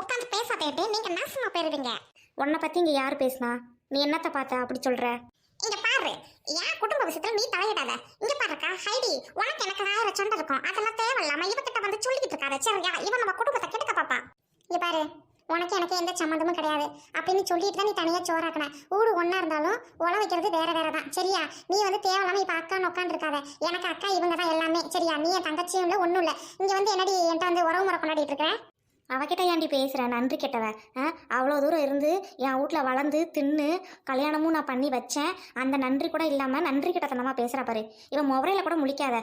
உட்காந்து பேசாதேட்டு நீங்க நாசமா போயிருவீங்க. உன்னை பத்தி இங்கே யார் பேசினா? நீ என்னத்த பார்த்த? அப்படி சொல்ற. இங்க பாரு என் குடும்ப விஷயத்துல நீ தலையிடாத. இங்க பாருக்கா ஹைடி உனக்கு எனக்கு ஆயிரம் சண்டை இருக்கும். அதெல்லாம் தேவையில்லாம இவகிட்ட வந்து சொல்லிக்கிட்டு இருக்காரு சரியா? இவன் நம்ம குடும்பத்தை கெடுக்க பாப்பா இங்க பாரு உனக்கு எனக்கு எந்த சம்மந்தமும் கிடையாது. அப்படின்னு சொல்லிட்டு தான் நீ தனியா சோறாக்கின. ஊடு ஒன்றா இருந்தாலும் உழ வைக்கிறது வேற வேற தான் சரியா? நீ வந்து தேவையில்லாம இப்ப அக்கான்னு உட்காந்துருக்காத எனக்கு அக்கா இவங்க தான் எல்லாமே. சரியா? நீ என் தங்கச்சியும் இல்லை ஒன்றும் இல்லை. இங்க வந்து என்னடி என்கிட்ட வந்து உறவு முறை கொண்டாடிட்டு இருக்க? அவகிட்ட ஏன்டி பேசுகிறேன் நன்றி கெட்டவன் அவ்வளோ தூரம் இருந்து என் வீட்டில் வளர்ந்து தின்னு கல்யாணமும் நான் பண்ணி வச்சேன். அந்த நன்றி கூட இல்லாமல் நன்றி கிட்டத்தனமாக பேசுகிற பாரு. இவன் மொபைலில் கூட முழிக்காத.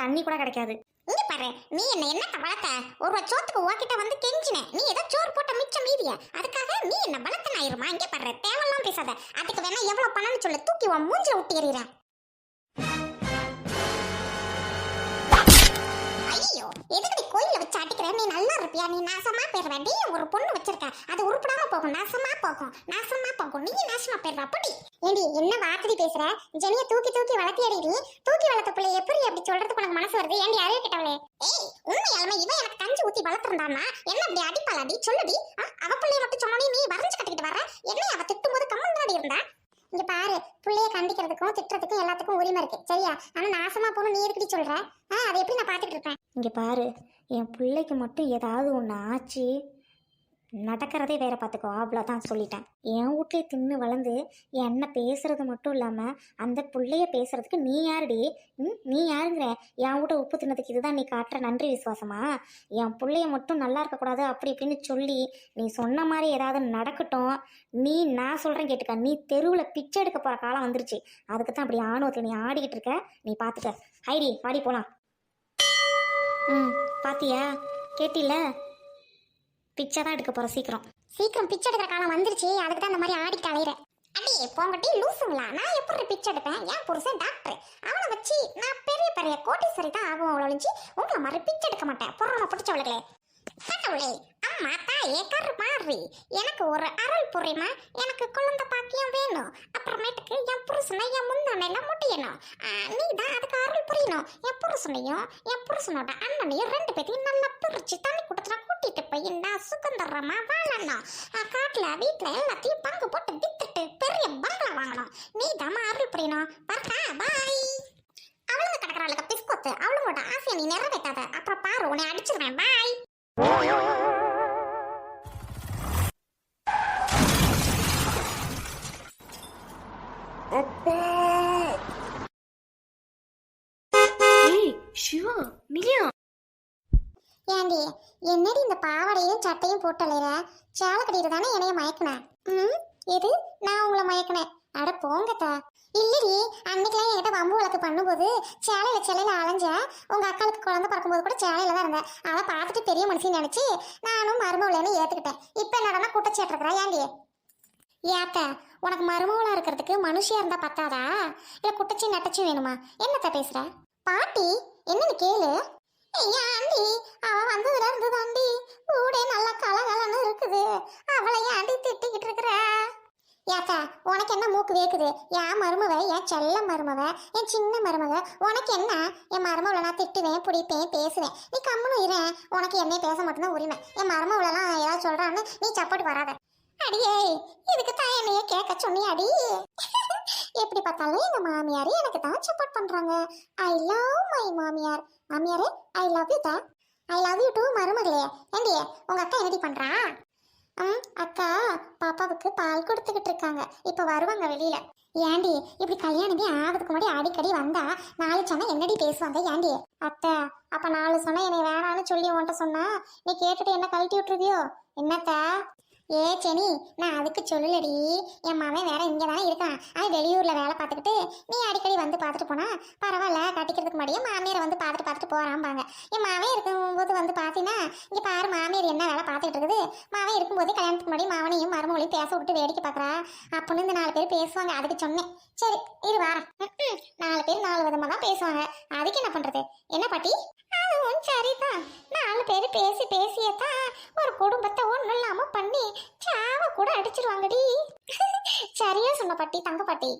தண்ணி கூட கிடைக்காது. இங்க பாரு நீ என்ன என்ன வளர்த்த? ஒரு சோத்துக்கு உன்கிட்ட வந்து கெஞ்சின. நீ ஏதோ சோறு போட்ட மிச்சம் மீதிய. அதுக்காக நீ என்ன வளர்த்தன ஆயிருமா? இங்க பாரு தேவையெல்லாம் பேசாத. அதுக்கு வேணா எவ்வளவு பணம்னு சொல்லு. தூக்கி உன் மூஞ்சில விட்டு எறிகிறேன் ஐயோ எதுக்கு நீ நல்லா இருப்பியா? நீ நாசமா போயிருவ நீ ஒரு பொண்ணு வச்சிருக்க. அது உருப்படாம போகும். நாசமா போகும். நாசமா போகும். நீ நாசமா போயிடுற. அப்படி ஏடி என்ன வார்த்தை பேசுற? ஜெனிய தூக்கி தூக்கி வளர்த்தி அடிடி தூக்கி வளர்த்த பிள்ளை எப்படி அப்படி சொல்றதுக்கு உனக்கு மனசு வருது? ஏண்டி அறிவு கிட்டவளே. ஏய் உண்மையாலுமே இவன் எனக்கு கஞ்சி ஊத்தி வளர்த்திருந்தானா என்ன அப்படி அடிப்பாளாடி? சொல்லுடி. அவ பிள்ளைய மட்டும் சொன்னோடனே நீ வரைஞ்சு கட்டிக்கிட்டு வர என்ன அவ திட்டும் போது கம்மன் இருந்தா? இங்க பாரு பிள்ளைய கண்டிக்கிறதுக்கும் திட்டுறதுக்கும் எல்லாத்துக்கும் உரிமை இருக்கு. சரியா? ஆனா நாசமா போகணும் நீ எதுக்கடி சொல்ற? ஆ, அதை எப்படி நான் பாத்துட்டு இருப்பேன்? இங்கே பாரு என் பிள்ளைக்கு மட்டும் ஏதாவது ஒன்று ஆச்சு நடக்கிறதே வேற பார்த்துக்கோ அவ்வளோதான் சொல்லிட்டேன். என் வீட்லயே தின்னு வளர்ந்து என்ன பேசுறது மட்டும் இல்லாமல் அந்த பிள்ளைய பேசுறதுக்கு நீ யாருடி? ம் நீ யாருங்கிற? என் வீட்டை உப்பு தின்னதுக்கு இதுதான் நீ காட்டுற நன்றி விசுவாசமா? என் பிள்ளைய மட்டும் நல்லா இருக்கக்கூடாது அப்படி இப்படின்னு சொல்லி நீ சொன்ன மாதிரி ஏதாவது நடக்கட்டும். நீ நான் சொல்கிறேன் கேட்டுக்க. நீ தெருவில் பிச்சை எடுக்க போகிற காலம் வந்துருச்சு. அதுக்கு தான் அப்படி ஆணவத்தில் நீ ஆடிக்கிட்டு இருக்க. நீ பார்த்துக்க ஹைடி பாடி போகலாம் ம் பாத்தியா? கேட்டில பிச்சை தான் எடுக்க போகிறோம் சீக்கிரம். சீக்கிரம் பிச்சை எடுக்கிற காலம் வந்துருச்சு அதுக்கு தான் இந்த மாதிரி ஆடிட்டு அலையிற. அடி போங்கட்டி லூசுங்களா? நான் எப்படி பிச்சை எடுப்பேன்? என் புருஷன் டாக்டர் அவனை வச்சு நான் பெரிய பெரிய கோட்டீஸ்வரி தான் ஆகும் அவ்வளோ ஒழிஞ்சு உங்களை மாதிரி பிச்சை எடுக்க மாட்டேன். பொறாம பிடிச்சவளுகளே. கடவுளே. அம்மா தாயே மாறி. எனக்கு ஒரு அருள் புரியுமா? எனக்கு குழந்தை பாக்கியம் வேணும். அப்புறமேட்டுக்கு என் புருஷனை என் முந்தானையில முட்டியணும். நீ தான் அதுக்கு அருள் புரியணும். என் புருஷனையும் என் புருஷனோட அண்ணனையும் ரெண்டு பேத்தையும் நல்லா பிரிச்சு தண்ணி கொடுத்துனா கூட்டிட்டு போய் நான் சுகந்தரமா வாழணும். ஆ, காட்டுல வீட்டுல எல்லாத்தையும் பங்கு போட்டு வித்துட்டு பெரிய பங்களா வாங்கணும். நீ தான் அருள் புரியணும். பார்த்தா பாய் அவளுங்க கிடக்குறாளுக்கு பிஸ்கோத்து அவளுங்களோட ஆசையை நீ நிறைவேற்றாத. அப்புறம் பாரு உன்னை அடிச்சிருவேன். பாய் சட்டையும் போட்டலையிற சேலை கட்டிட்டு தானே என்னைய மயக்கினேன் ம் எது? நான் உங்களை மயக்கினேன் அட போங்கத்தா. இல்லடி அன்னைக்கெல்லாம் என்கிட்ட வம்பு வழக்கு பண்ணும்போது சேலையில சேலையில அலைஞ்ச உங்க அக்காளுக்கு குழந்தை பிறக்கும்போது கூட சேலையில தான் இருந்தேன். அதை பார்த்துட்டு பெரிய மனுஷன் நினைச்சு நானும் மருமவளைன்னு ஏத்துக்கிட்டேன். இப்போ என்னடா குட்டச்சேட்டு இருக்கிறா ஏண்டி? ஏத்த உனக்கு மருமவளா இருக்கிறதுக்கு மனுஷியா இருந்தா பத்தாதா? இல்ல குட்டச்சி நட்டச்சும் வேணுமா? என்னத்த பேசுற? பாட்டி என்னன்னு கேளு. ஐயா அவ வந்ததுல இருந்து தாண்டி ஊடே நல்லா கலகலன்னு இருக்குது. அவளை ஏன்டி திட்டிக்கிட்டு இருக்கிற? ஏத்தா உனக்கு என்ன மூக்கு வேக்குது? என் மருமவ என் செல்ல மருமவ என் சின்ன மருமவ உனக்கு என்ன? என் மருமவளை நான் திட்டுவேன் பிடிப்பேன் பேசுவேன். நீ கம்முன்னு இரு. உனக்கு என்னைய பேச மட்டும்தான் உரிமை. என் மருமவளெல்லாம் ஏதாவது சொல்றான்னு நீ சப்போர்ட் வராத. அடியே இதுக்கு தான் என்னைய கேட்க சொன்னியாடி? எப்படி பார்த்தாலும் எங்க மாமியார் எனக்கு தான் சப்போர்ட் பண்றாங்க. ஐ லவ் மை மாமியார். மாமியாரே ஐ லவ் யூ தா ஐ லவ் யூ டூ மருமகளே. ஏண்டி உங்க அக்கா என்னடி பண்றா? ம் அக்கா பாப்பாவுக்கு பால் கொடுத்துக்கிட்டு இருக்காங்க. இப்போ வருவாங்க வெளியில. ஏண்டி இப்படி கல்யாணமே ஆகிறதுக்கு முன்னாடி அடிக்கடி வந்தா நாலு சொன்னா என்னடி பேசுவாங்க? ஏண்டி அத்தை அப்ப நாலு சொன்னா என்னை வேணான்னு சொல்லி உன்கிட்ட சொன்னா நீ கேட்டுட்டு என்ன கழட்டி விட்டுருவியோ? என்னத்த? ஏ செனி நான் அதுக்கு சொல்லலடி. என் மாமன் வேற இங்கே தானே இருக்கான். அவன் வெளியூர்ல வேலை பார்த்துக்கிட்டு நீ அடிக்கடி வந்து பார்த்துட்டு போனா பரவாயில்ல கட்டிக்கிறதுக்கு முன்னாடியே மாமியாரை வந்து பார்த்துட்டு பார்த்துட்டு போறாம்பாங்க. என் மாவன் இருக்கும்போது வந்து பார்த்தீங்கன்னா இங்கே பாரு மாமியார் என்ன வேலை பார்த்துட்டு இருக்குது. மாவன் இருக்கும்போது கல்யாணத்துக்கு முன்னாடி மாவனையும் மருமகளையும் பேச விட்டு வேடிக்கை பார்க்குறா. அப்படின்னு இந்த நாலு பேர் பேசுவாங்க. அதுக்கு சொன்னேன். சரி இரு வாரம் நாலு பேர் நாலு விதமாக தான் பேசுவாங்க. அதுக்கு என்ன பண்ணுறது என்ன பாட்டி? அதுவும் சரிதான். நாலு பேர் பேசி பேசியே தான் ஒரு குடும்பத்தை ஒன்றும் இல்லாமல் பண்ணி சாவ கூட அடிச்சிருவாங்கடி. சரியா சொன்ன பாட்டி தங்க பாட்டி.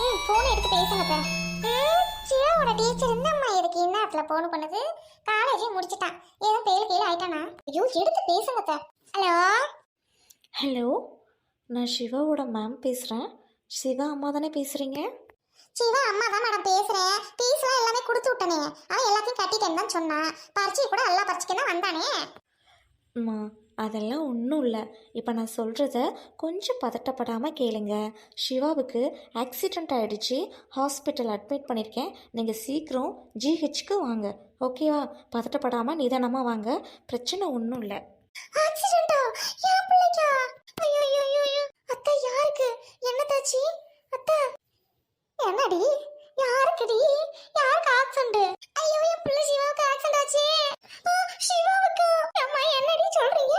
ம் ஃபோன் எடுத்து பேசுங்க அத்தை. ம் சிவாவோட டீச்சர் என்னம்மா இதுக்கு இன்னத்துல ஃபோன் பண்ணுது? காலேஜே முடிச்சிட்டான். ஏதோ பேர் கீழே ஆயிட்டானா? ஐயோ எடுத்து பேசுங்க ஹலோ ஹலோ நான் சிவாவோட மேம் பேசுகிறேன் சிவா அம்மா தானே பேசுகிறீங்க சிவா அம்மா தான் மேடம் பேசுறேன் ஃபீஸ்லாம் எல்லாமே கொடுத்து விட்டனே. அவன் எல்லாத்தையும் கட்டிட்டேன்னு தான் சொன்னான் பரிச்சை கூட எல்லா பரிச்சைக்கும் தான் வந்தானே. அம்மா அதெல்லாம் ஒன்றும் இல்லை. இப்போ நான் சொல்கிறத கொஞ்சம் பதட்டப்படாமல் கேளுங்க. சிவாவுக்கு ஆக்சிடெண்ட் ஆகிடுச்சு ஹாஸ்பிட்டல் அட்மிட் பண்ணியிருக்கேன் நீங்கள் சீக்கிரம் ஜிஹெச்க்கு வாங்க. ஓகேவா பதட்டப்படாமல் நிதானமாக வாங்க. பிரச்சனை ஒன்றும் இல்லை. ஆக்சிடென்ட்டா என் பிள்ளைக்கா? ஐயோ ஐயோ அத்தை யாருக்கு? என்ன தாச்சி அத்தை. என்னடி? யாருக்குடி? யாருக்கு ஆக்சிடென்ட் ஐயோ என் பிள்ளை சிவாவுக்கு ஆக்சிடென்ட் ஆச்சு. சிவாவுக்கு? அம்மா என்னடி சொல்றீங்க?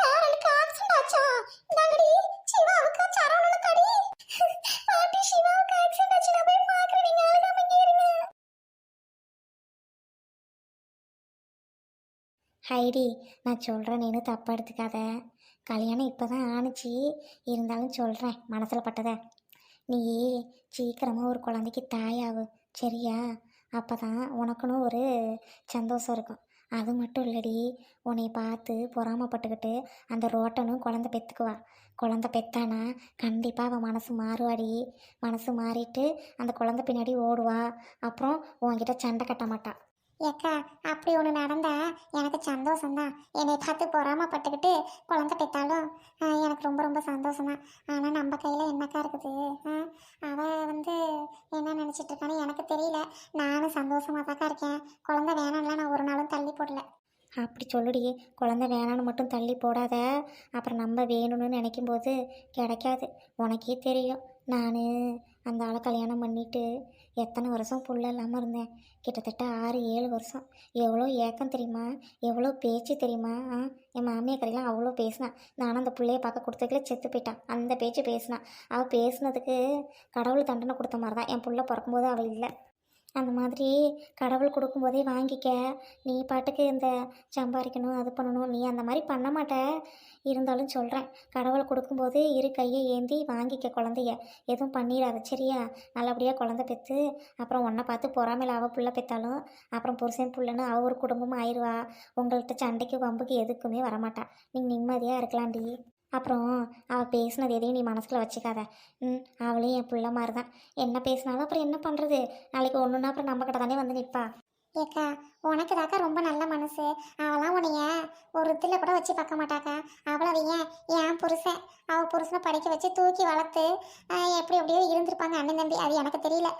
பேரனுக்கு ஆக்சிடென்ட் ஆச்சா? இந்தாங்கடி சிவாவுக்கு சரவணனுக்கு அடி பாட்டி சிவாவுக்கு ஆக்சிடென்ட் ஆச்சு. நான் போய் பாக்குறேன் நீங்க அழுகாம இங்கே இருங்க. ஹைடி நான் சொல்கிறேன் நீனு தப்பாக எடுத்துக்காத. கல்யாணம் இப்போ தான் ஆணுச்சு. இருந்தாலும் சொல்கிறேன் மனசில் பட்டதை. நீ சீக்கிரமாக ஒரு குழந்தைக்கு தாயாகு சரியா? அப்போ தான் உனக்குன்னு ஒரு சந்தோஷம் இருக்கும். அது மட்டும் இல்லடி உன்னை பார்த்து பொறாமப்பட்டுக்கிட்டு அந்த ரோட்டனும் குழந்தை பெற்றுக்குவா குழந்தை பெத்தானா கண்டிப்பாக அவன் மனசு மாறுவாடி. மனசு மாறிட்டு அந்த குழந்தை பின்னாடி ஓடுவா. அப்புறம் உன்கிட்ட சண்டை கட்ட மாட்டாள் ஏக்கா அப்படி ஒன்று நடந்தா எனக்கு சந்தோஷம்தான். என்னை பார்த்து பொறாமப்பட்டுக்கிட்டு குழந்தை பெற்றாலும் எனக்கு ரொம்ப ரொம்ப சந்தோஷம்தான். ஆனால் நம்ம கையில் என்னக்கா இருக்குது? அவள் வந்து என்ன நினச்சிட்டு இருக்கான்னு எனக்கு தெரியல. நானும் சந்தோஷமாக தாக்கா இருக்கேன். குழந்தை வேணாம்லாம் நான் ஒரு நாளும் தள்ளி போடல. அப்படி சொல்லுடி. குழந்தை வேணான்னு மட்டும் தள்ளி போடாத. அப்புறம் நம்ம வேணும்னு நினைக்கும் போது கிடைக்காது. உனக்கே தெரியும். நான் அந்த ஆளை கல்யாணம் பண்ணிட்டு எத்தனை வருஷம் புள்ள இல்லாமல் இருந்தேன். கிட்டத்தட்ட ஆறு ஏழு வருஷம். எவ்வளோ ஏக்கம் தெரியுமா? எவ்வளோ பேச்சு தெரியுமா? ஆ என் மாமியார் கதையெல்லாம் அவ்வளோ பேசினான் நானும் அந்த பிள்ளைய பார்க்க கொடுத்ததுல செத்து போயிட்டான். அந்த பேச்சு பேசினான் அவள் பேசுனதுக்கு கடவுள் தண்டனை கொடுத்த மாதிரி தான். என் பிள்ளை பிறக்கும்போது அவள் இல்லை. அந்த மாதிரி கடவுள் கொடுக்கும்போதே வாங்கிக்க. நீ பாட்டுக்கு இந்த சம்பாதிக்கணும் அது பண்ணணும். நீ அந்த மாதிரி பண்ண மாட்ட. இருந்தாலும் சொல்கிறேன் கடவுள் கொடுக்கும்போது இரு கையை ஏந்தி வாங்கிக்க குழந்தைய. எதுவும் பண்ணிடாத சரியா? நல்லபடியாக குழந்தை பெற்று அப்புறம் உன்னை பார்த்து பொறாமையில் அவள் புள்ள பெற்றாலும் அப்புறம் புருஷன் புள்ளன்னு அவ ஒரு குடும்பமும் ஆயிடுவா. உங்கள்கிட்ட சண்டைக்கு வம்புக்கு எதுக்குமே வரமாட்டா. நீங்கள் நிம்மதியாக இருக்கலாம்டி. அப்புறம் அவள் பேசினது எதையும் நீ மனசில் வச்சுக்காத. ம் அவளையும் என் பிள்ளை மாதிரி தான் என்ன பேசினாலும் அப்புறம் என்ன பண்ணுறது நாளைக்கு ஒன்றுனா அப்புறம் நம்ம கிட்ட தானே வந்து நிற்பா ஏக்கா உனக்கு தாக்கா ரொம்ப நல்ல மனசு. அவளாம் உன்னைய ஒரு இதில் கூட வச்சு பார்க்க மாட்டாக்கா. அவளை அவ ஏன் என் புருஷன் அவள் புருஷனை படிக்க வச்சு தூக்கி வளர்த்து எப்படி எப்படியோ இருந்திருப்பாங்க அண்ணன் தம்பி. அது எனக்கு தெரியல.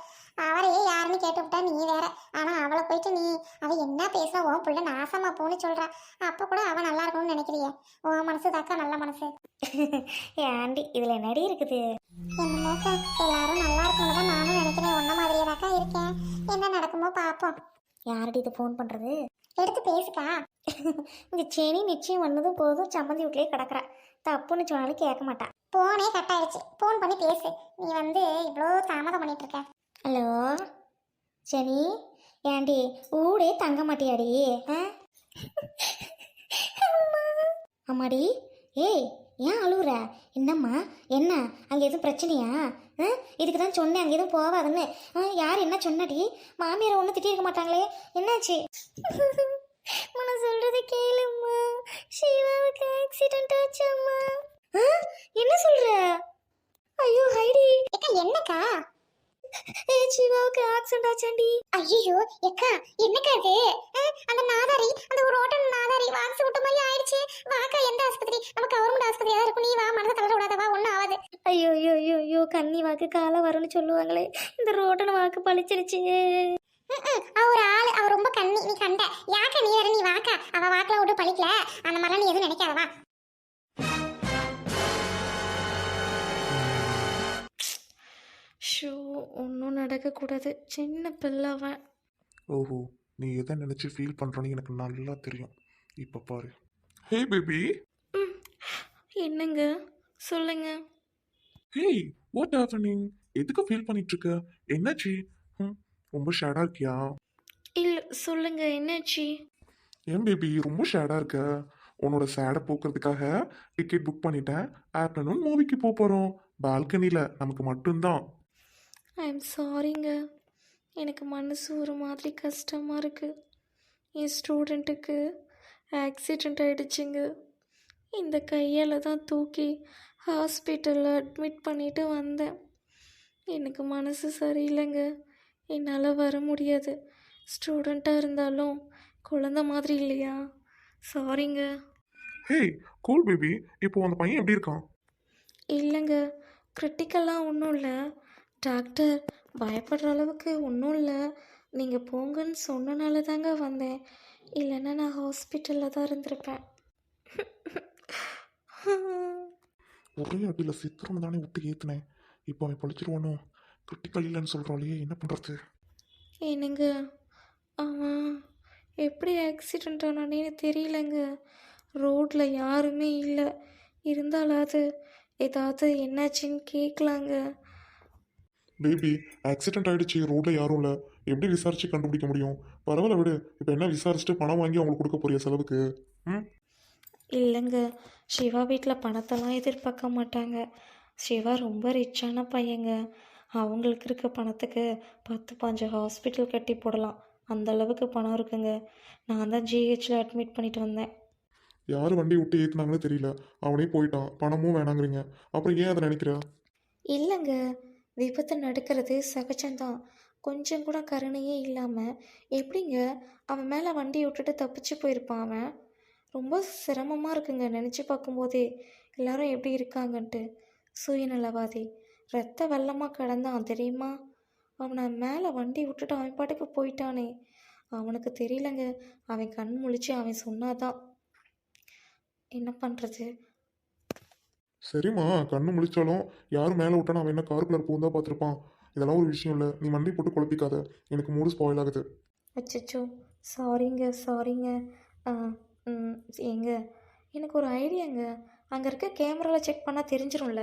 அவரையே யாருன்னு கேட்டு விட்டா நீ வேற. ஆனால் அவளை போயிட்டு நீ அவள் என்ன பேசுனா உன் புள்ள நாசமா போன்னு சொல்கிறா அப்போ கூட அவள் நல்லா இருக்கணும்னு நினைக்கிறியே? உன் மனசு தாக்கா நல்ல மனசு. ஏண்டி இதில் என்னடி இருக்குது? என்னமோக்கா எல்லாரும் நல்லா இருக்கணும்னு தான் நானும் நினைக்கிறேன். உன்ன மாதிரியே தாக்கா இருக்கேன். என்ன நடக்குமோ பார்ப்போம் யாரடி இது ஃபோன் பண்ணுறது எடுத்து பேசுக்கா. இந்த செனி நிச்சயம் வந்ததும் போதும் சம்மந்தி வீட்லேயே கிடக்குறா. தப்புன்னு சொன்னாலும் கேட்க மாட்டா. போனே கட் ஆயிடுச்சு. ஃபோன் பண்ணி பேசு. நீ வந்து இவ்வளோ தாமதம் பண்ணிட்டு இருக்க. ஹலோ சனி ஏண்டி ஊடே தங்க மாட்டியாடி? ஆ? அம்மாடி ஏய் ஏன் அழுகுற என்னம்மா? என்ன? அங்கே எதுவும் பிரச்சனையா? ஆ? இதுக்கு தான் சொன்னேன் அங்கே எதுவும் போவாதுன்னு. ஆ யார் என்ன சொன்னடி? மாமியார் ஒன்றும் திட்டிருக்க மாட்டாங்களே. என்னாச்சு? நான் சொல்றதை கேளும்மா. சிவாவுக்கு ஆக்சிடென்ட் ஆச்சம்மா. ஆ? என்ன சொல்ற? ஐயோ ஹைடி. என்னக்கா? ஏ சிவாவுக்கு ஆக்சிடென்ட் ஆச்சாண்டி? ஐயோ ஏக்கா என்னக்கா ஆ, அந்த நாதாரி அந்த ஒரு ஓட்டம் நாதாரி வாங்கி விட்ட மாதிரி ஆயிடுச்சு. வாக்கா எந்த ஆஸ்பத்திரி? நம்ம கவர்மெண்ட் ஆஸ்பத்திரியா இருக்கும். நீ வா மனதை தளர விடாத வா ஒன்றும் ஆகாது ஐயோ ஐயோ ஐயோ ஐயோ கன்னி வாக்கு காலை வரும்னு சொல்லுவாங்களே. இந்த ரோட்டன வாக்கு பழிச்சிருச்சு. அவ ஒரு ஆளு அவ ரொம்ப கண்ணி நீ கண்ட. யாக்கா நீ வேற? நீ வாக்கா. அவ வாக்குல விட்டு பழிக்கல. அந்த மாதிரிலாம் நீ எதுவும் நினைக்காத ஷோ ஒன்றும் நடக்கக்கூடாது. சின்ன பிள்ளவன் ஓஹோ நீ எதை நினச்சி ஃபீல் பண்ணுறோன்னு எனக்கு நல்லா தெரியும். இப்போ பாரு. ஹே பேபி என்னங்க? சொல்லுங்க. ஹேய் வாட் ஹேப்பனிங் எதுக்கு ஃபீல் பண்ணிட்டு இருக்க என்னாச்சு? ம், ரொம்ப ஷேடாக இருக்கியா? இல்லை சொல்லுங்க என்னாச்சு? ஏன் பேபி ரொம்ப ஷேடாக இருக்க? உன்னோட சேடை போக்குறதுக்காக டிக்கெட் புக் பண்ணிட்டேன். ஆஃப்டர்நூன் மூவிக்கு போக போகிறோம் பால்கனியில் நமக்கு மட்டும்தான். ஐ எம் சாரிங்க எனக்கு மனசு ஒரு மாதிரி கஷ்டமாக இருக்குது என் ஸ்டூடெண்ட்டுக்கு ஆக்சிடெண்ட் ஆயிடுச்சுங்க. இந்த கையால் தான் தூக்கி ஹாஸ்பிட்டலில் அட்மிட் பண்ணிட்டு வந்தேன். எனக்கு மனசு சரியில்லைங்க. என்னால் வர முடியாது. ஸ்டூடெண்ட்டாக இருந்தாலும் குழந்த மாதிரி இல்லையா? சாரிங்க ஹே கூல் பேபி இப்போ அந்த பையன் எப்படி இருக்கான்? இல்லைங்க. கிரிட்டிக்கலாக ஒன்றும் இல்லை. டாக்டர் பயப்படுற அளவுக்கு ஒன்றும் இல்லை. நீங்கள் போங்கன்னு சொன்னனால தாங்க வந்தேன். இல்லைன்னா நான் ஹாஸ்பிட்டலில் தான் இருந்திருப்பேன். ஒரே அடியில் சித்திரம் தானே விட்டு ஏற்றுனேன் இப்போ அவன் பழிச்சிருவானோ? கிரிட்டிக்கல் இல்லைன்னு சொல்கிறாளே என்ன பண்ணுறது என்னங்க? அவன் எப்படி ஆக்சிடெண்ட் ஆனானே தெரியலங்க. ரோட்டில் யாருமே இல்லை. இருந்தாலாவது ஏதாவது என்னாச்சுன்னு கேட்கலாங்க பேபி ஆக்சிடென்ட் ஆயிடுச்சு. ரோட்ல யாரும் இல்லை. எப்படி விசாரிச்சு கண்டுபிடிக்க முடியும்? பரவாயில்ல விடு. இப்போ என்ன விசாரிச்சுட்டு பணம் வாங்கி அவங்களுக்கு கொடுக்க போறிய செலவுக்கு? ம்? இல்லைங்க. சிவா வீட்டில் பணத்தெல்லாம் எதிர்பார்க்க மாட்டாங்க. சிவா ரொம்ப ரிச்சான பையங்க. அவங்களுக்கு இருக்க பணத்துக்கு பத்து பாஞ்சு ஹாஸ்பிட்டல் கட்டி போடலாம். அந்த அளவுக்கு பணம் இருக்குங்க. நான் தான் ஜிஹெச்சில் அட்மிட் பண்ணிட்டு வந்தேன். யார் வண்டி விட்டு ஏத்துனாங்கன்னு தெரியல. அவனே போயிட்டான். பணமும் வேணாங்கிறீங்க. அப்புறம் ஏன் அதை நினைக்கிற? இல்லைங்க. விபத்து நடக்கிறது சகஜம்தான். கொஞ்சம் கூட கருணையே இல்லாமல் எப்படிங்க அவன் மேலே வண்டி விட்டுட்டு தப்பிச்சு போயிருப்பான் அவன்? ரொம்ப சிரமமாக இருக்குங்க நினச்சி பார்க்கும்போதே. எல்லாரும் எப்படி இருக்காங்கன்ட்டு. சுயநலவாதி. ரத்த வெள்ளமாக கிடந்தான் தெரியுமா? அவனை மேலே வண்டி விட்டுட்டு அவன் பாட்டுக்கு போயிட்டானே. அவனுக்கு தெரியலங்க. அவன் கண் முழிச்சு அவன் சொன்னாதான். என்ன பண்ணுறது சரிம்மா கண்ணு முழிச்சாலும் யார் மேலே விட்டா அவன் என்ன காருக்குள்ள பூந்தா பார்த்துருப்பான். இதெல்லாம் ஒரு விஷயம் இல்லை. நீ மண்டி போட்டு குழப்பிக்காத. எனக்கு மூடு ஸ்பாயில் ஆகுது. அச்சோ சாரிங்க சாரிங்க ஆ, ம், ஏங்க. எனக்கு ஒரு ஐடியாங்க அங்கே இருக்க கேமராவில் செக் பண்ணால் தெரிஞ்சிடும்ல